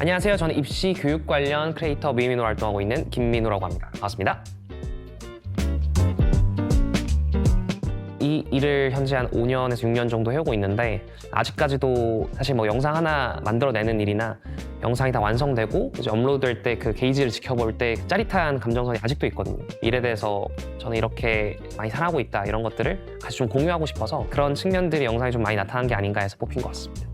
안녕하세요. 저는 입시 교육 관련 크리에이터 미민으로 활동하고 있는 김민우라고 합니다. 반갑습니다. 이 일을 현재 한 5년에서 6년 정도 해오고 있는데 아직까지도 사실 뭐 영상 하나 만들어내는 일이나 영상이 다 완성되고 이제 업로드될 때 그 게이지를 지켜볼 때 짜릿한 감정선이 아직도 있거든요. 일에 대해서 저는 이렇게 많이 살아가고 있다 이런 것들을 같이 좀 공유하고 싶어서 그런 측면들이 영상에 좀 많이 나타난 게 아닌가 해서 뽑힌 것 같습니다.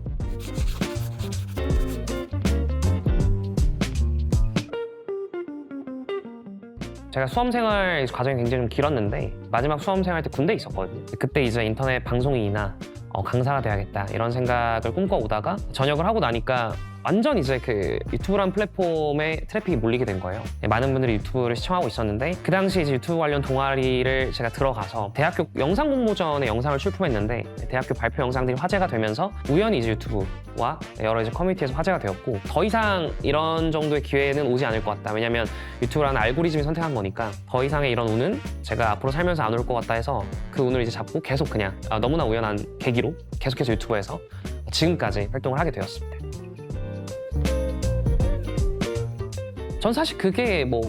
제가 수험 생활 과정이 굉장히 좀 길었는데 마지막 수험 생활 때 군대 에 있었거든요. 그때 이제 인터넷 방송인이나 어, 강사가 돼야겠다 이런 생각을 꿈꿔오다가 전역을 하고 나니까 완전 이제 그 유튜브라는 플랫폼에 트래픽이 몰리게 된 거예요. 네, 많은 분들이 유튜브를 시청하고 있었는데 그 당시 이제 유튜브 관련 동아리를 제가 들어가서 대학교 영상 공모전에 영상을 출품했는데 대학교 발표 영상들이 화제가 되면서 우연히 이제 유튜브와 여러 이제 커뮤니티에서 화제가 되었고 더 이상 이런 정도의 기회는 오지 않을 것 같다. 왜냐면 유튜브라는 알고리즘이 선택한 거니까 더 이상의 이런 운은 제가 앞으로 살면서 안 올 것 같다 해서 그 운을 이제 잡고 계속 그냥 아, 너무나 우연한 계기로 계속해서 유튜브에서 지금까지 활동을 하게 되었습니다. 전 사실 그게 뭐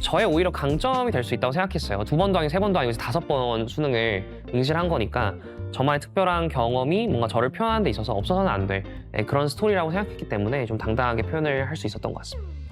저의 오히려 강점이 될 수 있다고 생각했어요. 두 번도 아니고 세 번도 아니고 다섯 번 수능을 응시를 한 거니까 저만의 특별한 경험이 뭔가 저를 표현하는 데 있어서 없어서는 안 될 그런 스토리라고 생각했기 때문에 좀 당당하게 표현을 할 수 있었던 것 같습니다.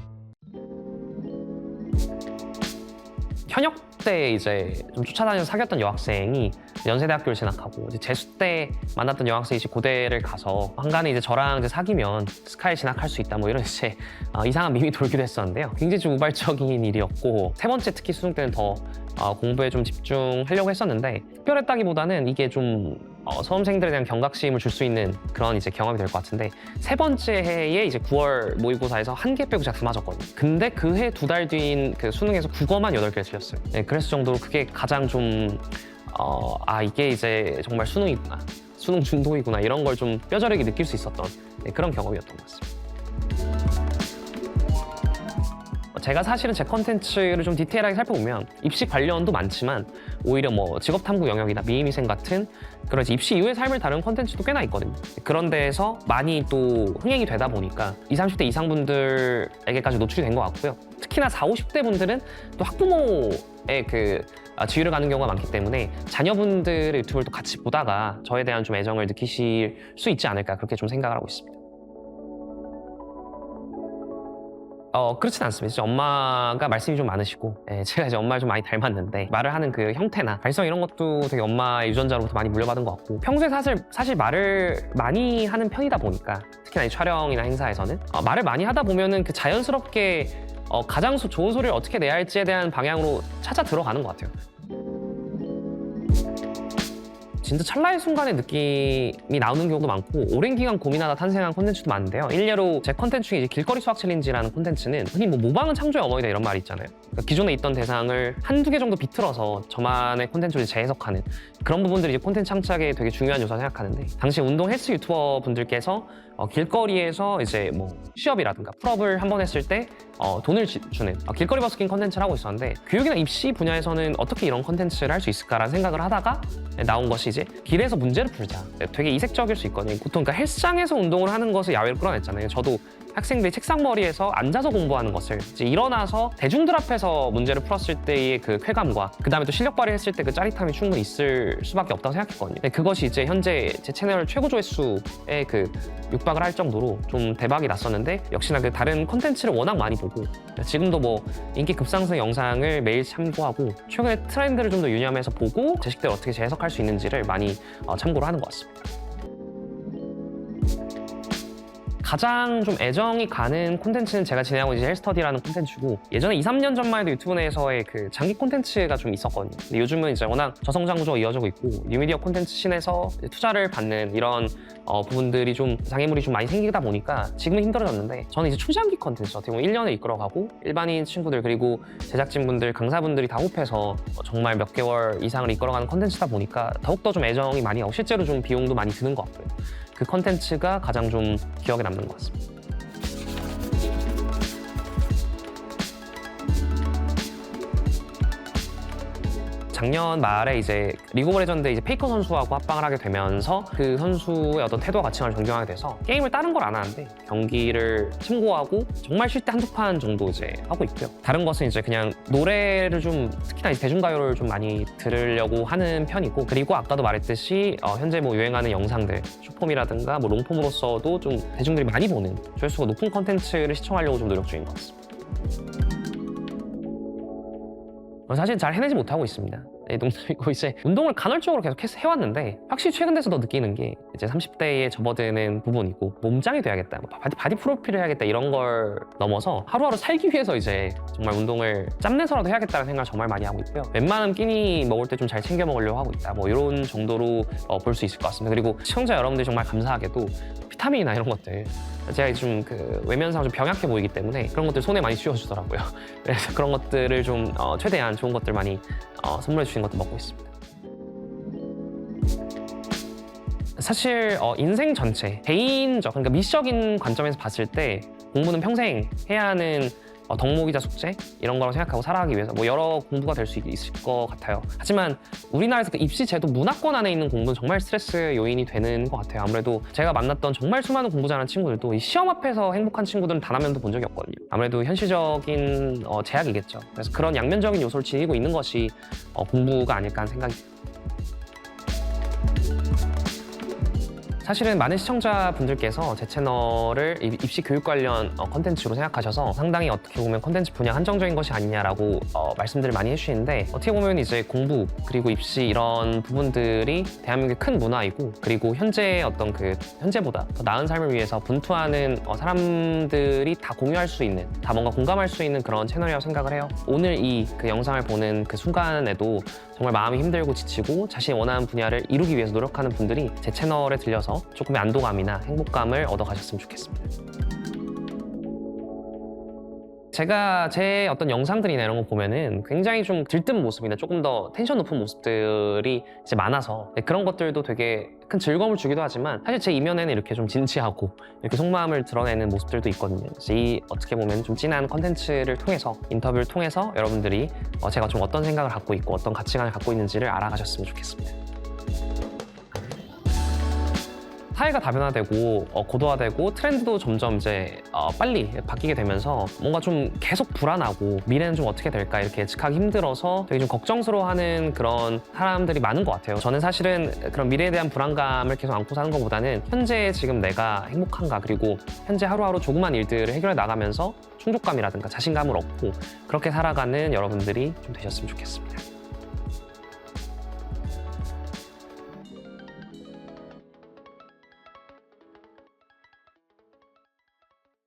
현역 때 이제 좀 쫓아다니면서 사귀었던 여학생이 연세대학교를 진학하고 이제 재수 때 만났던 여학생이 이제 고대를 가서 한간에 이제 저랑 이제 사귀면 스카이 진학할 수 있다 뭐 이런 이제 어, 이상한 밈이 돌기도 했었는데요. 굉장히 좀 우발적인 일이었고 세 번째 특히 수능 때는 더 어, 공부에 좀 집중하려고 했었는데 특별했다기보다는 이게 좀 어, 수험생들에 대한 경각심을 줄 수 있는 그런 이제 경험이 될 것 같은데 세 번째 해에 이제 9월 모의고사에서 한 개 빼고 제가 다 맞았거든요. 근데 그 해 두 달 뒤인 그 수능에서 국어만 여덟 개를 틀렸어요. 네, 그랬을 정도로 그게 가장 좀 어, 아 이게 이제 정말 수능이구나. 수능 중독이구나 이런 걸 좀 뼈저리게 느낄 수 있었던 네, 그런 경험이었던 것 같습니다. 제가 사실은 제 컨텐츠를 좀 디테일하게 살펴보면 입시 관련도 많지만 오히려 뭐 직업 탐구 영역이나 미임위생 같은 그런 입시 이후의 삶을 다루는 컨텐츠도 꽤나 있거든요. 그런 데에서 많이 또 흥행이 되다 보니까 20, 30대 이상 분들에게까지 노출이 된 것 같고요. 특히나 40, 50대 분들은 또 학부모의 그 아, 지위를 가는 경우가 많기 때문에 자녀분들의 유튜브를 또 같이 보다가 저에 대한 좀 애정을 느끼실 수 있지 않을까 그렇게 좀 생각을 하고 있습니다. 어 그렇진 않습니다. 진짜 엄마가 말씀이 좀 많으시고 예, 제가 이제 엄마를 좀 많이 닮았는데 말을 하는 그 형태나 발성 이런 것도 되게 엄마의 유전자로부터 많이 물려받은 것 같고 평소에 사실 사실 말을 많이 하는 편이다 보니까 특히나 이 촬영이나 행사에서는 어, 말을 많이 하다 보면은 그 자연스럽게 어, 가장 소- 좋은 소리를 어떻게 내야 할지에 대한 방향으로 찾아 들어가는 것 같아요. 진짜 찰나의 순간의 느낌이 나오는 경우도 많고 오랜 기간 고민하다 탄생한 콘텐츠도 많은데요. 일례로 제 콘텐츠 중에 이제 길거리 수학 챌린지라는 콘텐츠는 흔히 뭐 모방은 창조의 어머니다 이런 말이 있잖아요. 그러니까 기존에 있던 대상을 한두 개 정도 비틀어서 저만의 콘텐츠를 재해석하는 그런 부분들이 이제 콘텐츠 창작에 되게 중요한 요소라 생각하는데 당시 운동 헬스 유튜버 분들께서 어, 길거리에서 이제 뭐 취업이라든가 풀업을 한 번 했을 때 어, 돈을 지- 주는 어, 길거리 버스킹 컨텐츠를 하고 있었는데 교육이나 입시 분야에서는 어떻게 이런 컨텐츠를 할 수 있을까라는 생각을 하다가 나온 것이 이제 길에서 문제를 풀자. 되게 이색적일 수 있거든요. 보통 그러니까 헬스장에서 운동을 하는 것을 야외로 끌어냈잖아요. 저도 학생들이 책상머리에서 앉아서 공부하는 것을 이제 일어나서 대중들 앞에서 문제를 풀었을 때의 그 쾌감과 그 다음에 또 실력 발휘했을 때 그 짜릿함이 충분히 있을 수밖에 없다고 생각했거든요. 근데 그것이 이제 현재 제 채널 최고 조회수에 그 육박을 할 정도로 좀 대박이 났었는데 역시나 그 다른 콘텐츠를 워낙 많이 보고 지금도 뭐 인기 급상승 영상을 매일 참고하고 최근에 트렌드를 좀 더 유념해서 보고 제 식대로 어떻게 재해석할 수 있는지를 많이 어, 참고를 하는 것 같습니다. 가장 좀 애정이 가는 콘텐츠는 제가 진행하고 있는 헬스터디라는 콘텐츠고 예전에 2, 3년 전만 해도 유튜브 내에서의 그 장기 콘텐츠가 좀 있었거든요. 근데 요즘은 이제 워낙 저성장 구조가 이어지고 있고 뉴미디어 콘텐츠 이제 투자를 받는 이런 어, 부분들이 좀 장애물이 좀 많이 생기다 보니까 지금은 힘들어졌는데 저는 이제 초장기 콘텐츠 어떻게 보면 1년을 이끌어가고 일반인 친구들 그리고 제작진분들 강사분들이 다 호흡해서 어, 정말 몇 개월 이상을 이끌어가는 콘텐츠다 보니까 더욱더 좀 애정이 많이 가고 실제로 좀 비용도 많이 드는 것 같고요. 그 컨텐츠가 가장 좀 기억에 남는 것 같습니다. 작년 말에 이제 리그 오브 레전드 이제 페이커 선수하고 합방을 하게 되면서 그 선수의 어떤 태도와 가치관을 존경하게 돼서 게임을 다른 걸 안 하는데 경기를 참고하고 정말 쉴 때 한두 판 정도 이제 하고 있고요. 다른 것은 이제 그냥 노래를 좀 특히나 대중가요를 좀 많이 들으려고 하는 편이고 그리고 아까도 말했듯이 어, 현재 뭐 유행하는 영상들 쇼폼이라든가 뭐 롱폼으로서도 좀 대중들이 많이 보는 조회수가 높은 컨텐츠를 시청하려고 좀 노력 중인 것 같습니다. 사실 잘 해내지 못하고 있습니다. 네, 농담이고 이제 운동을 간헐적으로 계속 해왔는데 확실히 최근 돼서 더 느끼는 게 이제 30대에 접어드는 부분이고 몸짱이 돼야겠다, 뭐 바디, 바디 프로필을 해야겠다 이런 걸 넘어서 하루하루 살기 위해서 이제 정말 운동을 짬내서라도 해야겠다는 생각을 정말 많이 하고 있고요. 웬만하면 끼니 먹을 때 좀 잘 챙겨 먹으려고 하고 있다. 뭐 이런 정도로 어, 볼 수 있을 것 같습니다. 그리고 시청자 여러분들이 정말 감사하게도 비타민이나 이런 것들 제가 좀 그 외면상 좀 병약해 보이기 때문에 그런 것들 손에 많이 쥐어주더라고요. 그래서 그런 것들을 좀 어, 최대한 좋은 것들 많이 어, 선물해 주시는 것도 먹고 있습니다. 사실 어, 인생 전체 개인적 그러니까 미적인 관점에서 봤을 때 공부는 평생 해야 하는 어, 덕목이자 숙제 이런 거라고 생각하고 살아가기 위해서 뭐 여러 공부가 될 수 있을 것 같아요. 하지만 우리나라에서 그 입시 제도 문화권 안에 있는 공부는 정말 스트레스 요인이 되는 것 같아요. 아무래도 제가 만났던 정말 수많은 공부 잘하는 친구들도 이 시험 앞에서 행복한 친구들은 단 한 명도 본 적이 없거든요. 아무래도 현실적인 어, 제약이겠죠. 그래서 그런 양면적인 요소를 지니고 있는 것이 어, 공부가 아닐까 하는 생각이 사실은 많은 시청자분들께서 제 채널을 입- 입시 교육 관련 어, 컨텐츠로 생각하셔서 상당히 어떻게 보면 컨텐츠 분야 한정적인 것이 아니냐라고 어, 말씀들을 많이 해주시는데 어떻게 보면 이제 공부 그리고 입시 이런 부분들이 대한민국의 큰 문화이고 그리고 현재 어떤 그 현재보다 더 나은 삶을 위해서 분투하는 어, 사람들이 다 공유할 수 있는 다 뭔가 공감할 수 있는 그런 채널이라고 생각을 해요. 오늘 이 그 영상을 보는 그 순간에도 정말 마음이 힘들고 지치고 자신이 원하는 분야를 이루기 위해서 노력하는 분들이 제 채널에 들려서 조금의 안도감이나 행복감을 얻어가셨으면 좋겠습니다. 제가 제 어떤 영상들이나 이런 거 보면은 굉장히 좀 들뜬 모습이나 조금 더 텐션 높은 모습들이 이제 많아서 네, 그런 것들도 되게 큰 즐거움을 주기도 하지만 사실 제 이면에는 이렇게 좀 진지하고 이렇게 속마음을 드러내는 모습들도 있거든요. 이 어떻게 보면 좀 진한 컨텐츠를 통해서 인터뷰를 통해서 여러분들이 어, 제가 좀 어떤 생각을 갖고 있고 어떤 가치관을 갖고 있는지를 알아가셨으면 좋겠습니다. 사회가 다변화되고 어, 고도화되고 트렌드도 점점 이제 어, 빨리 바뀌게 되면서 뭔가 좀 계속 불안하고 미래는 좀 어떻게 될까 이렇게 예측하기 힘들어서 되게 좀 걱정스러워하는 그런 사람들이 많은 것 같아요. 저는 사실은 그런 미래에 대한 불안감을 계속 안고 사는 것보다는 현재 지금 내가 행복한가 그리고 현재 하루하루 조그만 일들을 해결해 나가면서 충족감이라든가 자신감을 얻고 그렇게 살아가는 여러분들이 좀 되셨으면 좋겠습니다.